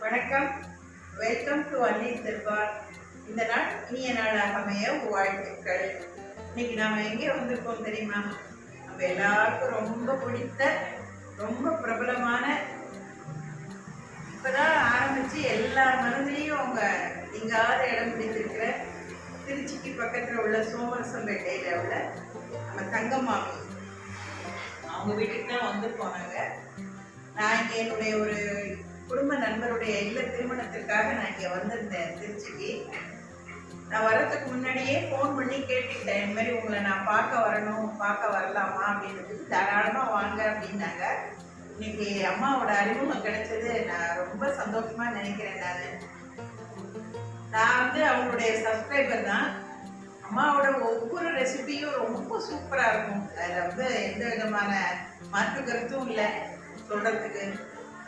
வணக்கம். Welcome to அன்னி திருபார் இந்த நாள் இனிய நாளாக அமைய வாழ்த்துக்கள். இன்னைக்கு நாம எங்கே வந்திருக்கோம் தெரியுமா? நம்ம எல்லாருக்கும் ரொம்ப பிடித்த ரொம்ப பிரபலமான இப்பதான் ஆரம்பிச்சு எல்லா மனதிலையும் அவங்க எங்காவது இடம் பிடித்திருக்கிற திருச்சிக்கு பக்கத்துல உள்ள சோமரசம்பேட்டையில் உள்ள நம்ம தங்கம்மாமி. அவங்க வீட்டுக்கு தான் வந்து போனாங்க. நான் இங்கே என்னுடைய ஒரு குடும்ப நண்பருடைய இல்ல திருமணத்திற்காக நான் இங்கே வந்திருந்தேன் திருச்சிக்கு. நான் வர்றதுக்கு முன்னாடியே ஃபோன் பண்ணி கேட்டுக்கிட்டேன். இந்த மாதிரி உங்களை நான் பார்க்க வரணும் பார்க்க வரலாமா அப்படின்றது தாராளமாக வாங்க அப்படின்னாங்க. இன்னைக்கு அம்மாவோட அறிமுகம் கிடைச்சது. நான் ரொம்ப சந்தோஷமா நினைக்கிறேன் நான். நான் வந்து அவங்களுடைய சப்ஸ்கிரைபர் தான். அம்மாவோட ஒவ்வொரு ரெசிபியும் ரொம்ப சூப்பராக இருக்கும். அதில் வந்து எந்த விதமான மாற்று கருத்தும் இல்லை. சொல்கிறதுக்கு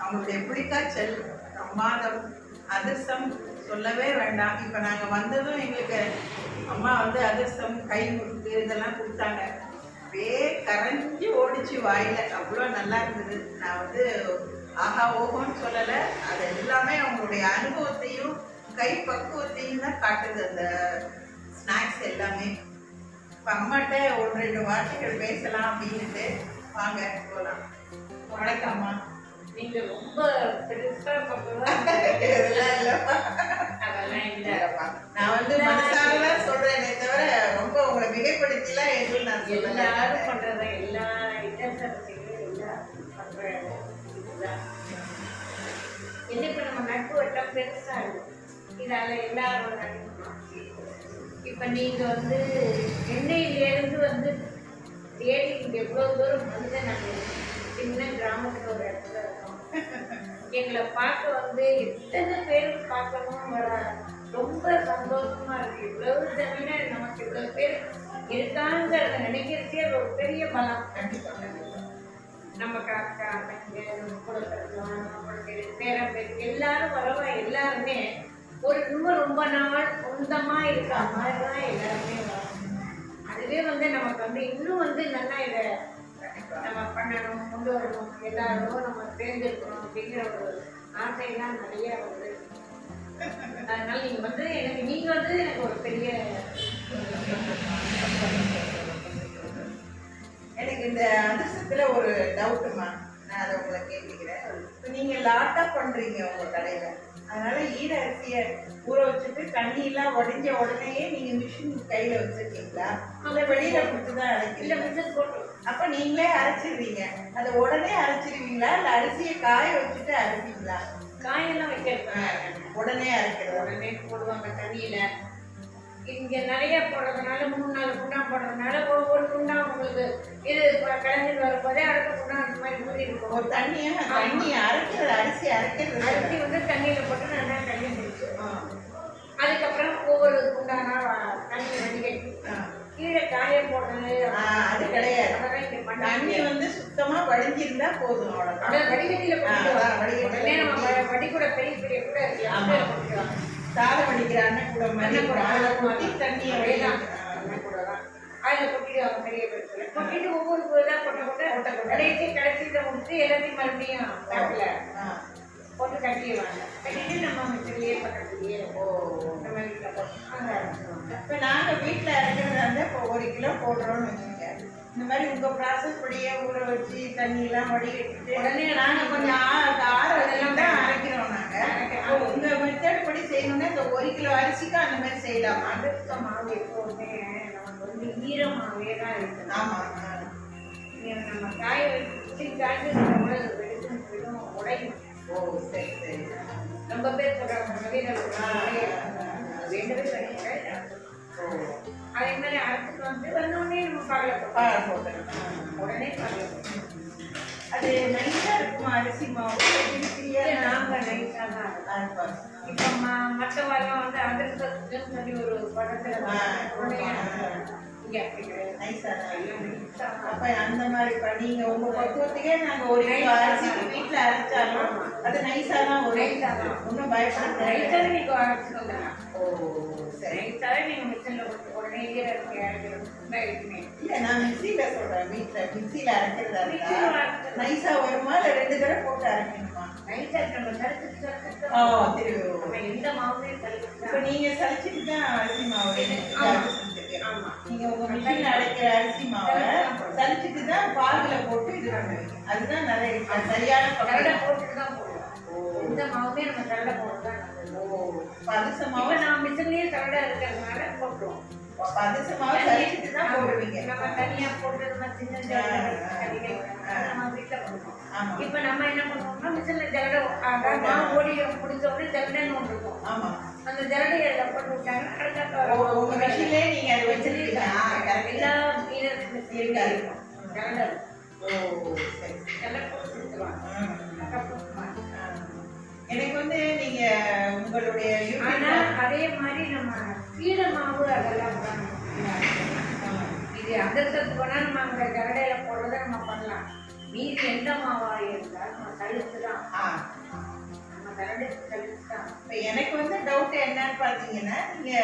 அவங்களுடைய பிடிக்காச்சல் பிரமாதம் அதிர்ஷ்டம் சொல்லவே வேண்டாம். இப்போ நாங்கள் வந்ததும் எங்களுக்கு அம்மா வந்து அதிர்ஷ்டம் கை முறுக்கு இதெல்லாம் கொடுத்தாங்க. அப்படியே கரைஞ்சி ஓடிச்சு வாயில். அவ்வளோ நல்லா இருந்தது. நான் வந்து ஆஹா ஓஹோன்னு சொல்லலை. அது எல்லாமே அவங்களுடைய அனுபவத்தையும் கை பக்குவத்தையும் தான் காட்டுது அந்த ஸ்நாக்ஸ் எல்லாமே. இப்போ அம்மாட்ட ஒரு ரெண்டு வார்த்தைகள் பேசலாம் அப்படின்ட்டு வாங்க போகலாம் வணக்கம் அம்மா. நீங்க ரொம்ப பெருசா பண்றதா இதெல்லாம் இல்லைப்பா. அதெல்லாம் நான் வந்து மனசாரதான் சொல்றேனே. தவிர ரொம்ப உங்களை மிகைப்படுத்திலாம் எதுவும் நான் எல்லாரும் பண்றத எல்லா இட்டத்தையும் எல்லாம் பண்ற இதுதான். என்ன இப்ப நம்ம நட்பு வட்டம் பெருசா இருக்கும் இதால எல்லாரோட நட்பு இப்போ நீங்க வந்து சென்னையிலேருந்து வந்து தேடி எவ்வளோ தூரம் வந்து நாங்கள் சின்ன கிராமத்தில் ஒரு இடத்துல இருக்கோம். எங்களை பார்க்க வந்து எத்தனை பேர் பார்க்கணும் வர ரொம்ப சந்தோஷமா இருக்கு. இவ்வளவு தவிர நமக்கு இவ்வளோ பேர் இருக்காங்கிறத நினைக்கிறதே ஒரு பெரிய பலம். கண்டிப்பா நம்ம அக்கா தங்க நம்ம கூட பிறந்தவங்க, பேரன் பேர் எல்லாரும் வரவா எல்லாருமே ஒரு இன்னும் ரொம்ப நாள் சொந்தமா இருக்க மாதிரி தான் எல்லாருமே வரும். அதுவே வந்து நமக்கு வந்து இன்னும் வந்து நல்லா இதை நம்ம பண்ணணும் கொண்டு வரணும். எல்லாரும் நம்ம சேர்ந்துருக்கணும் அப்படிங்கிற ஒரு ஆசையெல்லாம் நிறைய வந்து அதனால நீங்க வந்து எனக்கு நீங்க வந்து எனக்கு ஒரு பெரிய எனக்கு இந்த அதிர்ஷ்டத்துல ஒரு டவுட்டுமா நான் அதை உங்களை கேட்டுக்கிறேன். இப்போ நீங்க லாட்டா பண்றீங்க உங்க கடையில. அதனால ஈர அரிசியை ஊற வச்சுட்டு தண்ணி எல்லாம் உடைஞ்ச உடனேயே நீங்க மிஷின் கையில வச்சிருக்கீங்களா? இல்ல வெளியில கொடுத்து தான் இல்ல அரைக்கிறீங்க மிஷன் போட்டு. அப்ப நீங்களே அரைச்சிருவீங்க அதை உடனே அரைச்சிருவீங்களா இல்ல அரிசியை காய வச்சுட்டு அரைப்பீங்களா? காயெல்லாம் வைக்கிறது உடனே அரைக்கிறதா உடனே போடுவாங்க தண்ணியில. இங்க நிறைய போடுறதுனால மூணு நாலு குண்டா போடுறதுனால ஒரு குண்டா உங்களுக்கு இது கலைஞர் வரும்போதே அடுத்த குண்டா அந்த மாதிரி ஊறி இருக்கும் ஒரு தண்ணியா? தண்ணி அரைக்கிறது அரிசி அரைக்கிறது. அரிசி வந்து தண்ணியில போட்டு நல்லா தண்ணி பிடிச்சு அதுக்கப்புறம் ஒவ்வொரு குண்டானா தண்ணி வடிகட்டி. கீழே காய போடுறது. அது கிடையாது. தண்ணி வந்து சுத்தமா வடிஞ்சிருந்தா போதும் அதான் வடிகட்டியில உடனே நம்ம போட்டு. வ- வடி கூட பெரிய பெரிய கூட இருக்கு. சாதம் அண்ணன் கூட அண்ணன் கூட அதில் ஆமா. கொட்டி தண்ணியை அதேதான். வடிதான் அண்ணன் கூட தான். அதுல கொட்டிடுவாங்க பெரிய. கொட்டிட்டு ஒவ்வொரு இதா கொட்ட கொட்ட கொட்ட கொட்ட. கடைசி கடைசியில முடிச்சு எல்லாத்தையும் மறுபடியும் பேக்ல போட்டு கட்டிடுவாங்க கட்டிட்டு நம்ம மிச்சர்லயே பக்கத்துலயே ஓ நம்ம வீட்டுல போட்டு அங்க அரைச்சிடுவாங்க. இப்போ நாங்கள் வீட்டில் அரைக்கிறதா இருந்தால் இப்போ ஒரு கிலோ போடுறோம்னு வச்சுக்கோங்க இந்த மாதிரி உங்கள் ப்ராசஸ் படியே ஊற வச்சு தண்ணியெல்லாம் வடிகட்டிட்டு உடனே நாங்கள் கொஞ்சம் ஆ- ஆற வரையும் தான் அரைக்கிறோம் உங்கள் மெத்தட் படி செய்யணும்னா இந்த ஒரு கிலோ அரிசிக்கு அந்த மாதிரி செய்யலாமா. அடுத்த மாவு எப்போதுமே நமக்கு வந்து ஈரமாவே தான் இருக்கணும் ஆமாம் நம்ம காய வச்சு காய்ச்சி வெடிக்கும் போயிடும் உடையும். ஓ சரி சரி. ரொம்ப பேர் சொல்றாங்க வேண்டவே ஓ. அதே மாதிரி அரைச்சிட்டு வந்து வந்தோடனே நம்ம பகல போட்டுருக்கேன் உடனே பகல அது நைஸாக இருக்குமா அரிசி மாவு இல்ல, நாங்க நைஸா தான் இருக்கும். இப்ப ம- மத்தவெல்லாம் வந்து அதிர்ஷ்டத்துக்குன்னு சொல்லி ஒரு படத்துல அப்ப அந்த மாதிரி இப்ப நீங்க உங்க பக்குவத்துக்கே நாங்க ஒரு கிலோ அரிசிக்கு வீட்டுல அரைச்சாலும் அது நைஸா தான் தான். ஒன்றும் பயப்பட. ரைட்டாவே நீங்க அரைச்சிக்கோங்க. ஓ சரி. ரைட்டாவே நீங்க மிஷின்ல கொடுத்து உடனே ஈரத்துக்கு அரைக்கிறது இருக்குமே இல்ல நான் மிக்ஸில சொல்றேன் வீட்டுல மிக்ஸில அரைக்கிறதா மிக்ஸில இருந்தா அரைக்கிறது. நைஸா வருமா? இல்ல ரெண்டு தடவை போட்டு அரைக்கணுமா? ரைட்டா நம்ம தடுத்து தடுத்து ஓ தெரியும் நம்ம எந்த மாவுமே இப்ப தடுத்து நீங்க சலிச்சுட்டு தான் அரிசி மாவு. அரிசி. நீங்க உங்க மிஷின்ல அரைக்கிற அரிசி மாவை சலிச்சுட்டு தான் பாகுல போட்டு இது அதுதான் நிறைய சரியான. போட்டு தான் போடுவோம். எந்த மாவுமே நம்ம கரடை போட்டு தான் பதச மாவு. நான் மிஷின்லயே இருக்கிறதுனால போட்டுருவோம். பதச மாவு சலிச்சுட்டு தான் போடுவீங்க. நம்ம தனியா போட்டு நம்ம சின்ன வீட்டுல இப்ப நம்ம என்ன பண்ணுவோம்னா மிஷின்ல மாவு ஓடி முடிச்ச உடனே ஜல்லடைன்னு ஒன்று இருக்கும். ஆமா. அந்த அதில் போட்டு விட்டாங்க. ஓ, உங்க மிஷின்லயே நீங்க அதை வச்சிருக்கீங்க ஆ, correct. எல்லா வீரர்களுக்கும் இருக்கா? இருக்கும். ஜல்லடை ஓ சரி. போட்டு. எனக்கு வந்து நீங்க உங்களுடைய அதே மாதிரி நம்ம கீரை மாவு அதெல்லாம் பண்ணணும் இது அதிர்ஷ்டத்துக்கு போனா நம்ம அங்க கரடையில போடுறத நம்ம பண்ணலாம். மீதி எந்த மாவா இருந்தாலும் நம்ம தழுத்து தான் நம்ம கரடை தழுத்து தான் இப்ப என்னன்னு பாத்தீங்கன்னா நீங்க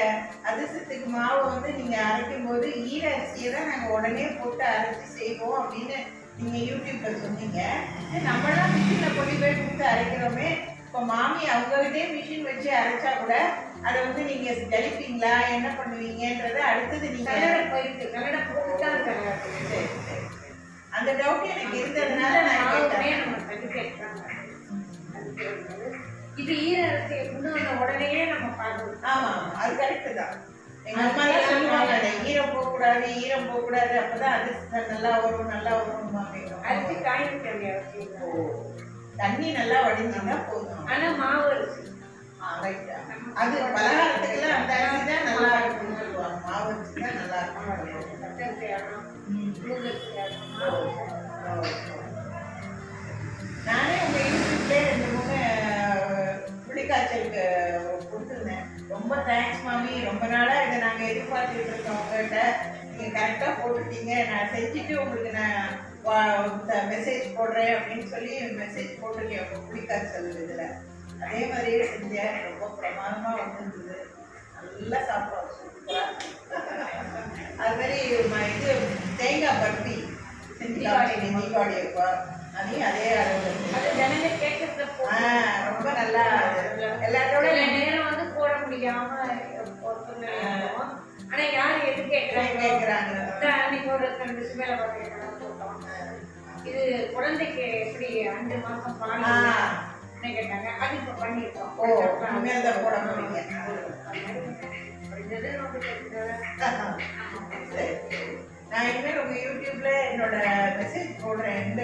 அதிர்ஷ்டத்துக்கு மாவு வந்து நீங்க அரைக்கும் போது ஈர அரிசியை தான் நாங்க உடனே போட்டு அரைச்சு செய்வோம் அப்படின்னு நீங்க யூடியூப்ல சொன்னீங்க. நம்மளாம் மிஷின்ல கொண்டு போய் கொடுத்து அரைக்கிறோமே இப்போ மாமி அவங்ககிட்டே மிஷின் வச்சு அரைச்சா கூட அதை வந்து நீங்க ஜலிப்பீங்களா என்ன பண்ணுவீங்கன்றத அடுத்தது நீங்க கல்லடை போயிட்டு கல்லடை போட்டு தான் கல்லடை சரி, சரி. அந்த டவுட் எனக்கு இருந்ததுனால நான் கேட்டேன். இது ஈர அரிசி இன்னும் உடனே நம்ம பார்க்கணும். ஆமா ஆமா, அது கரெக்ட் தான். எங்க அம்மா எல்லாம் சொல்லுவாங்க "அதை ஈரம் போகக்கூடாது ஈரம் போகக்கூடாது. அப்பதான் அது நல்லா வரும் நல்லா வரும் அரிசி காய வேண்டிய அவசியம். தண்ணி நல்லா வடிஞ்சிருந்தா போதும். ஆனா மாவு அரிசி. அது பலகாரத்துக்குலாம் அந்த அரிசி தான் நல்லா இருக்கும்னு சொல்லுவாங்க. மாவு அரிசி தான் நல்லா இருக்கும் பச்சரிசி ஆகணும் ம். புளிக்காய்ச்சலுக்கு கொடுத்துருந்தேன். ரொம்ப தேங்க்ஸ் மாமி. ரொம்ப நாளா இதை நாங்க எதிர்பார்த்துட்டு இருக்கோம் உங்ககிட்ட. நீங்க கரெக்டா போட்டுட்டீங்க. நான் செஞ்சுட்டு உங்களுக்கு நான் மெசேஜ் போடுறேன் அப்படின்னு சொல்லி மெசேஜ் போட்டிருக்கேன். உங்க புளிக்காய்ச்சல் இதுல. அதே மாதிரியே செஞ்சேன் ரொம்ப பிரமாதமா வந்திருந்தது. நல்லா சாப்பிடுவோம். சூப்பரா அது மாதிரி இது தேங்காய் பர்பி செஞ்சு காமிச்சீங்க தீபாவளி அப்போ அதையும் அதே ரொம்ப நல்லா எல்லாத்தோட நேரம் வந்து போட முடியாம. ஆனா யாரு எது கேட்கறாங்க கேட்குறாங்க அன்னைக்கு ஒரு ரெண்டு பார்த்தீங்கன்னா போட்டோம் இது குழந்தைக்கு எப்படி அஞ்சு மாசம். என்ன கேட்டாங்க. அது இப்ப பண்ணிருக்கோம். ஓ போட சரி. நான் இனிமேல் உங்க யூடியூப்ல என்னோட மெசேஜ் போடுறேன் எந்த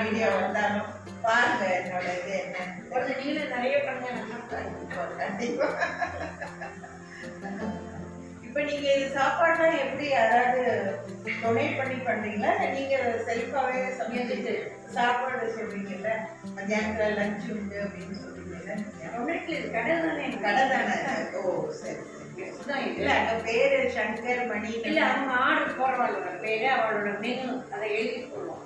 வீடியோ வந்தாலும் பாருங்க என்னோட இது என்னன்னு. கொஞ்சம் நீங்களும் நிறைய பண்ணுங்க. கண்டிப்பா இப்ப நீங்க இது சாப்பாடுலாம் எப்படி யாராவது டொனேட் பண்ணி பண்றீங்களா? இல்ல நீங்க செல்ஃபாவே சமைச்சு சாப்பாடு சொல்றீங்கல்ல? மத்தியானத்துல லஞ்ச் உண்டு அப்படின்னு சொல்றீங்கல்ல? இது கடை தானே? கடை தானே. ஓ சரி. இல்ல அங்க பேரு சங்கர் மணி இல்ல அவங்க ஆர்டர் போடுவாங்க பேரு அவளோட மெனு அதை எழுதி போடுவோம்.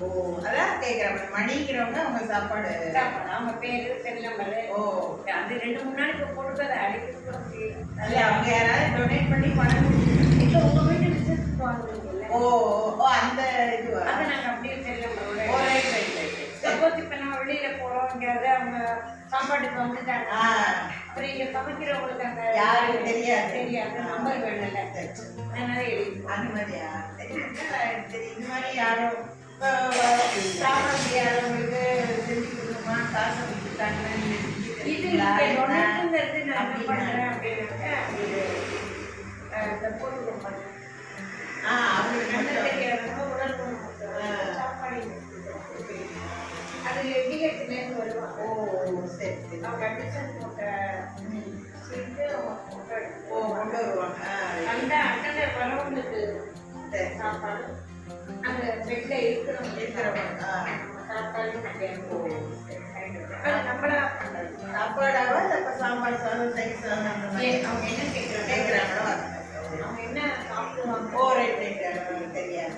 ஓ அதான் கேக்குறேன். மணிங்கிறவங்க அவங்க சாப்பாடு. சாப்பாடு அவங்க பேரு செல் நம்பரு ஓ. அது ரெண்டு மூணு நாளைக்கு போட்டு அதை அவங்க யாராவது டொனேட் பண்ணி பணம் இப்ப உங்க வீட்டு ஓ ஓ அந்த இதுவா? அதை நாங்க அப்படியே செல் நம்பரோட oh right right right suppose இப்ப வெளியில எங்கேயாவது அவங்க சாப்பாட்டுக்கு வந்துட்டாங்க. அப்புறம் இங்க சமைக்கிறவங்களுக்கு அந்த யாருக்கு தெரியாது. தெரியாது. நம்பர் வேணும்ல. அதனால அந்த மாதிரியா இந்த மாதிரி யாரும் இப்போ சாப்பாடு யாரவங்களுக்கு செஞ்சு கொடுக்கணுமா? காசு கொடுத்துட்டாங்கன்னு இது நான் அப்படின்னா? அஹ், இந்த போட்டு கொண்டு வருவாங்க அந்த அட்டண்டர் வரவங்களுக்கு சாப்பாடு. அந்த பெட்ல இருக்கிறவங்க இருக்கிறவங்க, சாப்பாடு நம்மளா சாப்பாடாவா சாம்பார் சாதம் தயிர் சாதம் அவங்க என்ன கேட்குறாங்க கேட்குறாங்களோ அவங்க என்ன சாப்பிடுவாங்க ஓ ரைட் ரைட் தெரியாது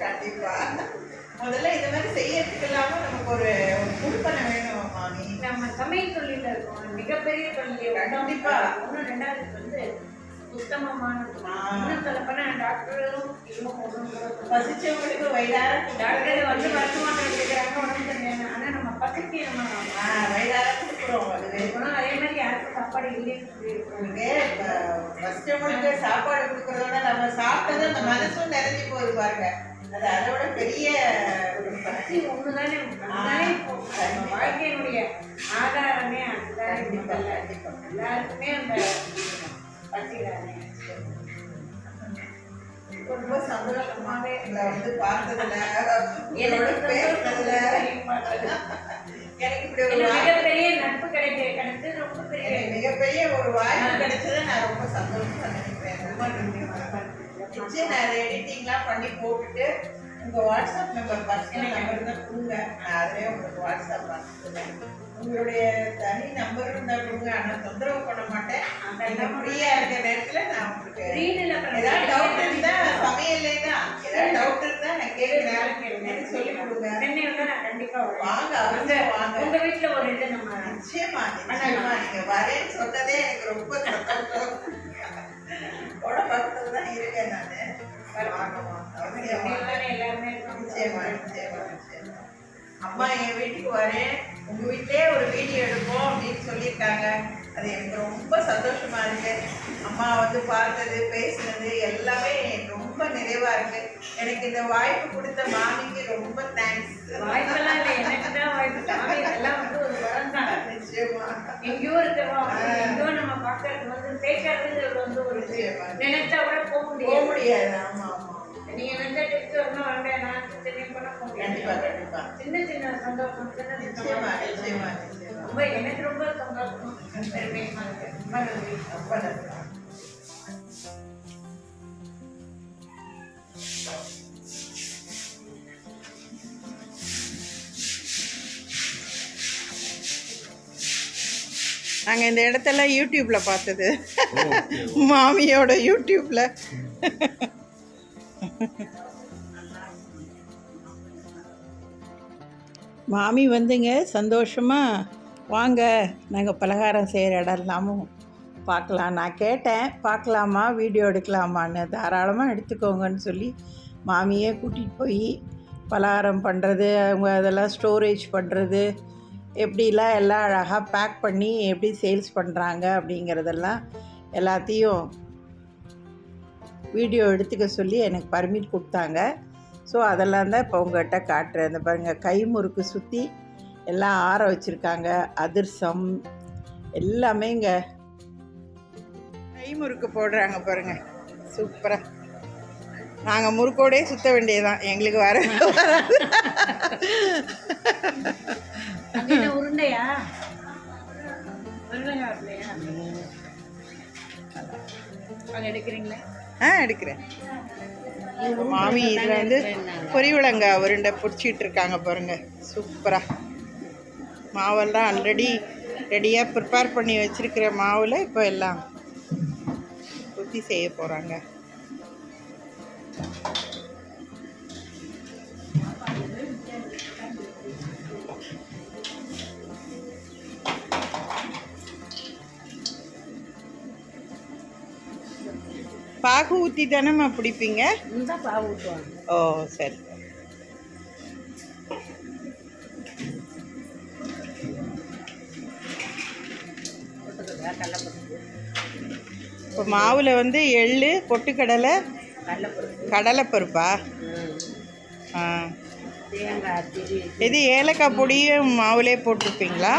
கண்டிப்பா முதல்ல இந்த மாதிரி செய்யறதுக்கு இல்லாம நமக்கு ஒரு குடுப்பனை வேணும் மாமி. நம்ம சமையல் தொழில இருக்கோம். மிகப்பெரிய தொழில். கண்டிப்பா. ஒன்றும் ரெண்டாவது வந்து உத்தமமானது. இன்னும் சொல்லப்போனா டாக்டரும் பசிச்சவங்களுக்கு வயிறார டாக்டர் வந்து வருத்தமாக எடுத்துக்கிறாங்க உடம்பு சரியான ஆனால் நம்ம பக்கத்து நம்ம வயிறார கொடுக்குறோம் அதுவே இருக்கணும். அதே மாதிரி யாருக்கும் சாப்பாடு உங்களுக்கு ஃபஸ்ட்டு சாப்பாடு கொடுக்கறதோட நம்ம சாப்பிட்டது அந்த மனசும் நிறைஞ்சு போகுது பாருங்க. அது அதோட பெரிய ஒரு ஒண்ணுதானே அதுதானே இப்போ நம்ம வாழ்க்கையினுடைய ஆதாரமே அதுதானே முதல்ல எல்லாருக்குமே அந்த பசி தானே ரொம்ப சந்தோஷமாவே எங்களை வந்து பார்த்ததுல உங்களோட பேசுனதுல. எனக்கு இப்படி ஒரு மிகப்பெரிய நட்பு கிடைக்க கிடைச்சது ரொம்ப பெரிய மிகப்பெரிய ஒரு வாய்ப்பு கிடைச்சதை நான் ரொம்ப சந்தோஷமா நினைக்கிறேன். ரொம்ப நன்றி. வச்சு நான் எடிட்டிங்லாம் பண்ணி போட்டுட்டு உங்க வாட்ஸ்அப் நம்பர் பர்சனல் நம்பர் தான் கொடுங்க. நான் அதிலே உங்களுக்கு வாட்ஸ்அப் பார்த்துக்கிறேன் உங்களுடைய தனி நம்பர் இருந்தால் கொடுங்க. ஆனால் தொந்தரவு பண்ண மாட்டேன். நான் ஃப்ரீயா இருக்க நேரத்துல நான் உங்களுக்கு ஏதாவது டவுட் இருந்தா சமையல்லே தான் ஏதாவது டவுட் இருந்தா நான் கேட்குறேன் எனக்கு சொல்லி கொடுங்க. நான் கண்டிப்பா வருவேன். வாங்க அவசியம் வாங்க. உங்க வீட்டுல ஒரு இது நம்ம நிச்சயமா நிச்சயமா. நீங்க வரேன்னு சொன்னதே எனக்கு ரொம்ப சந்தோஷம். அம்மா என் வீட்டுக்கு வரேன். உங்க வீட்டிலே ஒரு வீடியோ எடுப்போம் அப்படின்னு சொல்லியிருக்காங்க. அது எனக்கு ரொம்ப சந்தோஷமா இருக்கு. அம்மா வந்து பார்த்தது பேசினது எல்லாமே ரொம்ப நிறைவா இருக்கு. எனக்கு இந்த வாய்ப்பு கொடுத்த மாமிக்கு ரொம்ப தேங்க்ஸ் வாய்ப்பெல்லாம் இல்லை. எனக்கு தான் வாய்ப்பு. இதெல்லாம் வந்து ஒரு வரம் தான். நிச்சயமா. எங்கேயோ இருக்கிறோம் எங்கேயோ நம்ம பார்க்கறது வந்து பேசுறதுங்கிறது வந்து ஒரு. நினைச்சா கூட போக போக முடியாது. முடியாது. ஆமா ஆமா. நீங்க நினைச்சா டெஸ்ட் வரணும் வேண்டாம் நான் சென்னை பண்ண போக கண்டிப்பா முடியாது கண்டிப்பா. சின்ன சின்ன சந்தோஷம் சின்ன நிச்சயமா சின்ன நிச்சயமா நிச்சயமா. ரொம்ப எனக்கு ரொம்ப சந்தோஷம். பெருமைமா இருக்கு. ரொம்ப நன்றி. ரொம்ப நன்றி. நாங்கள் இந்த இடத்தெல்லாம் யூடியூப்ல பார்த்தது. மாமியோட யூடியூப்ல மாமி வந்துங்க சந்தோஷமாக வாங்க நாங்கள் பலகாரம் செய்கிற இடம் இல்லாமல் பார்க்கலாம். நான் கேட்டேன் பார்க்கலாமா வீடியோ எடுக்கலாமான்னு. தாராளமாக எடுத்துக்கோங்கன்னு சொல்லி மாமியே கூட்டிகிட்டு போய் பலகாரம் பண்ணுறது அவங்க அதெல்லாம் ஸ்டோரேஜ் பண்ணுறது எப்படிலாம் எல்லாம் அழகாக பேக் பண்ணி எப்படி சேல்ஸ் பண்ணுறாங்க அப்படிங்கிறதெல்லாம் எல்லாத்தையும் வீடியோ எடுத்துக்க சொல்லி எனக்கு பர்மிட் கொடுத்தாங்க. ஸோ அதெல்லாம் தான் இப்போ உங்கள்கிட்ட காட்டுறேன். இந்த பாருங்கள் கை முறுக்கு சுற்றி எல்லாம் ஆற வச்சுருக்காங்க. அதிர்சம் எல்லாமே இங்கே. கை முறுக்கு போடுறாங்க பாருங்கள் சூப்பராக நாங்கள் முறுக்கோடே சுற்ற வேண்டியதுதான். எங்களுக்கு வர உருண்டையா? எடுக்கிறீங்களா? ஆ எடுக்கிறேன். மாமி இதில் வந்து பொரிவிளங்காய் உருண்டை பிடிச்சிட்டு இருக்காங்க பாருங்க. சூப்பராக மாவெல்லாம் ஆல்ரெடி ரெடியாக ப்ரிப்பேர் பண்ணி வச்சுருக்கிற மாவில் இப்போ எல்லாம் ஊற்றி செய்ய போகிறாங்க பாகு ஊற்றி தானேம்மா பிடிப்பீங்க? ஊற்றுவாங்க ஓ சரி. இப்போ மாவில் வந்து எள்ளு பொட்டுக்கடலை கடலைப்பருப்பு. ஆ. இது ஏலக்காய் பொடியும் மாவுலே போட்டிருப்பீங்களா?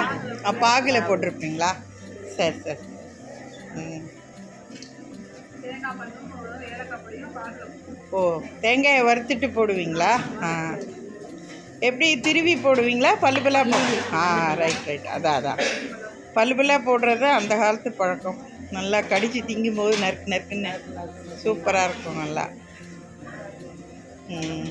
பாகுல போட்டிருப்பீங்களா? சரி சரி. ம். ஓ தேங்காயை வறுத்துட்டு போடுவீங்களா? ஆ. எப்படி திருவி போடுவீங்களா? பல்லுபலா ஆ ரைட் ரைட் அதான் அதான் பல்லுபலா போடுறது அந்த காலத்து பழக்கம். நல்லா கடிச்சு திங்கும் போது நறுக்கு நறுக்குன்னு சூப்பராக இருக்கும் நல்லா. ம்.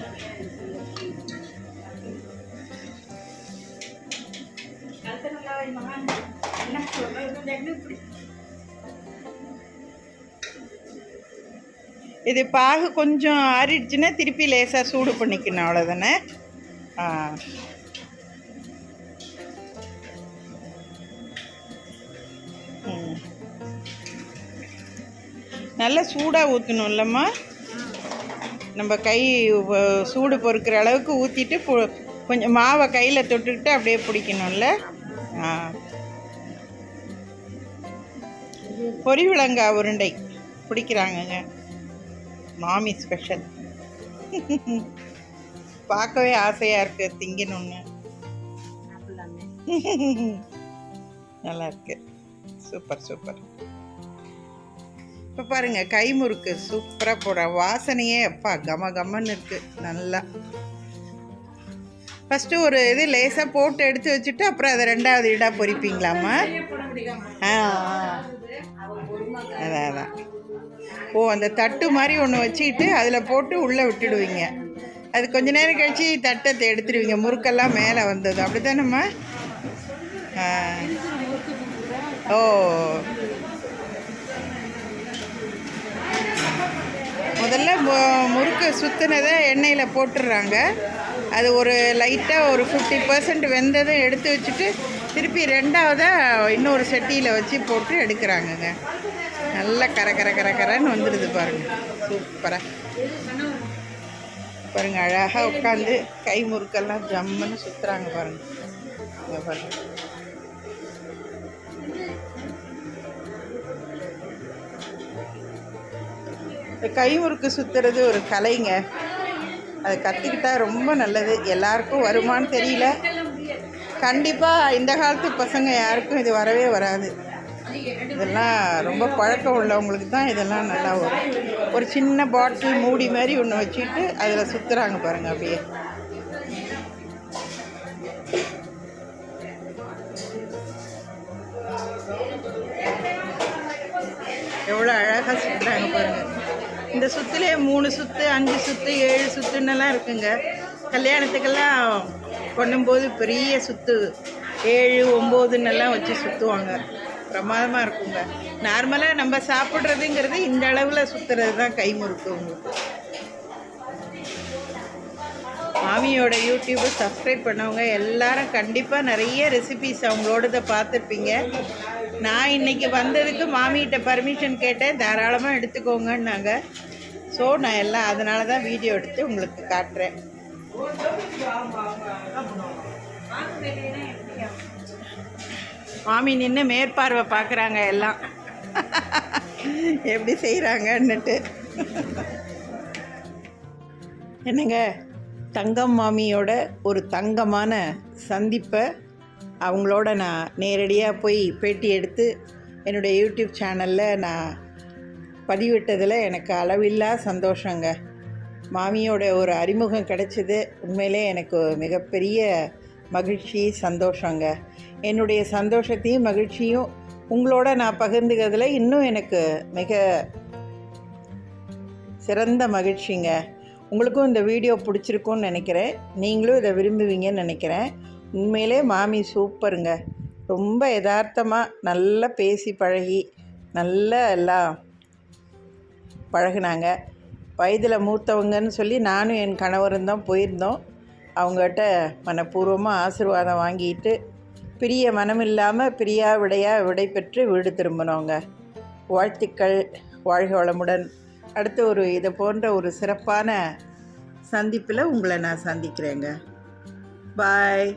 இது பாகு கொஞ்சம் ஆறிடுச்சுன்னா திருப்பி லேசாக சூடு பண்ணிக்கணும் அவ்வளோதானே ஆ. ம். நல்லா சூடாக ஊற்றணும் இல்லைம்மா நம்ம கை சூடு பொறுக்கிற அளவுக்கு ஊற்றிட்டு கொஞ்சம் மாவை கையில் தொட்டுக்கிட்டு அப்படியே பிடிக்கணும்ல? ஆ. பொரிவிளங்கா உருண்டை பிடிக்கிறாங்கங்க. மாமி ஸ்பெஷல். பார்க்கவே ஆசையாக இருக்கு திங்கணும்னு. நல்லா இருக்கு. Super super. இப்போ பாருங்க கை முறுக்கு சூப்பராக போடுற வாசனையே அப்பா கம கமன்னு இருக்கு நல்லா. ஃபஸ்ட்டு ஒரு இது லேசாக போட்டு எடுத்து வச்சுட்டு அப்புறம் அதை ரெண்டாவது இடாக பொரிப்பீங்களாம்மா ஆ ஆ. அதான் அதான். ஓ அந்த தட்டு மாதிரி ஒன்று வச்சுக்கிட்டு அதில் போட்டு உள்ளே விட்டுடுவீங்க. அது கொஞ்ச நேரம் கழித்து தட்டத்தை எடுத்துடுவீங்க. முறுக்கெல்லாம் மேலே வந்தது. அப்படி தானேம்மா ஓ. முதல்ல மு- முறுக்கு சுற்றுனதை எண்ணெயில் போட்டுடுறாங்க. அது ஒரு லைட்டாக ஒரு ஃபிஃப்டி பர்சன்ட் வெந்ததை எடுத்து வச்சுட்டு திருப்பி ரெண்டாவதாக இன்னொரு செட்டியில் வச்சு போட்டு எடுக்கிறாங்கங்க. நல்லா கர கர கர கரன்னு வந்துடுது பாருங்கள் சூப்பராக பாருங்கள் அழகாக உட்காந்து கை முறுக்கெல்லாம் ஜம்முன்னு சுற்றுறாங்க பாருங்கள் பாருங்கள் இந்த கை முறுக்கு சுற்றுறது ஒரு கலைங்க. அதை கற்றுக்கிட்டா ரொம்ப நல்லது. எல்லாருக்கும் வருமான்னு தெரியல. கண்டிப்பாக இந்த காலத்து பசங்க யாருக்கும் இது வரவே வராது. இதெல்லாம் ரொம்ப பழக்கம் உள்ளவங்களுக்கு தான் இதெல்லாம் நல்லா வரும் ஒரு சின்ன பாட்டில் மூடி மாதிரி ஒன்று வச்சுக்கிட்டு அதில் சுற்றுறாங்க பாருங்கள் அப்படியே. எவ்வளோ அழகாக சுற்றுறாங்க பாருங்கள் இந்த சுற்றுலேயே மூணு சுற்று அஞ்சு சுற்று ஏழு சுற்றுன்னெல்லாம் இருக்குங்க. கல்யாணத்துக்கெல்லாம் பண்ணும்போது பெரிய சுற்று ஏழு ஒம்போதுன்னெல்லாம் வச்சு சுற்றுவாங்க பிரமாதமாக இருக்குங்க. நார்மலாக நம்ம சாப்பிட்றதுங்கிறது இந்த அளவில் சுற்றுறது தான் கை முறுக்கு உங்களுக்கு. மாமியோட யூடியூப்பை சப்ஸ்கிரைப் பண்ணவங்க எல்லாரும் கண்டிப்பாக நிறைய ரெசிபிஸ் இதை பார்த்துருப்பீங்க. நான் இன்னைக்கு வந்ததுக்கு மாமிகிட்ட பர்மிஷன் கேட்டேன். தாராளமாக எடுத்துக்கோங்கன்னாங்க. ஸோ நான் எல்லாம் அதனால தான் வீடியோ எடுத்து உங்களுக்கு காட்டுறேன். மாமி நின்று மேற்பார்வை பார்க்குறாங்க எல்லாம். எப்படி செய்கிறாங்கன்னுட்டு. என்னங்க தங்கம் மாமியோட ஒரு தங்கமான சந்திப்பை அவங்களோட நான் நேரடியாக போய் பேட்டி எடுத்து என்னுடைய யூடியூப் சேனலில் நான் பதிவிட்டதில் எனக்கு அளவில்லா சந்தோஷங்க. மாமியோட ஒரு அறிமுகம் கிடைச்சது. உண்மையிலே எனக்கு மிகப்பெரிய மகிழ்ச்சி சந்தோஷங்க. என்னுடைய சந்தோஷத்தையும் மகிழ்ச்சியும் உங்களோட நான் பகிர்ந்துக்கிறதுல இன்னும் எனக்கு மிக சிறந்த மகிழ்ச்சிங்க. உங்களுக்கும் இந்த வீடியோ பிடிச்சிருக்கும்னு நினைக்கிறேன். நீங்களும் இதை விரும்புவீங்கன்னு நினைக்கிறேன். உண்மையிலே மாமி சூப்பருங்க. ரொம்ப யதார்த்தமாக நல்லா பேசி பழகி நல்லா எல்லாம் பழகுனாங்க. வயதில் மூத்தவங்கன்னு சொல்லி நானும் என் கணவரும் தான் போயிருந்தோம். அவங்ககிட்ட மனப்பூர்வமாக ஆசீர்வாதம் வாங்கிட்டு பிரிய மனம் இல்லாமல் பிரியா விடையா விடை பெற்று வீடு திரும்பினோங்க. வாழ்த்துக்கள் வாழ்க வளமுடன். அடுத்து ஒரு இதை போன்ற ஒரு சிறப்பான சந்திப்பில் உங்களை நான் சந்திக்கிறேங்க. பாய்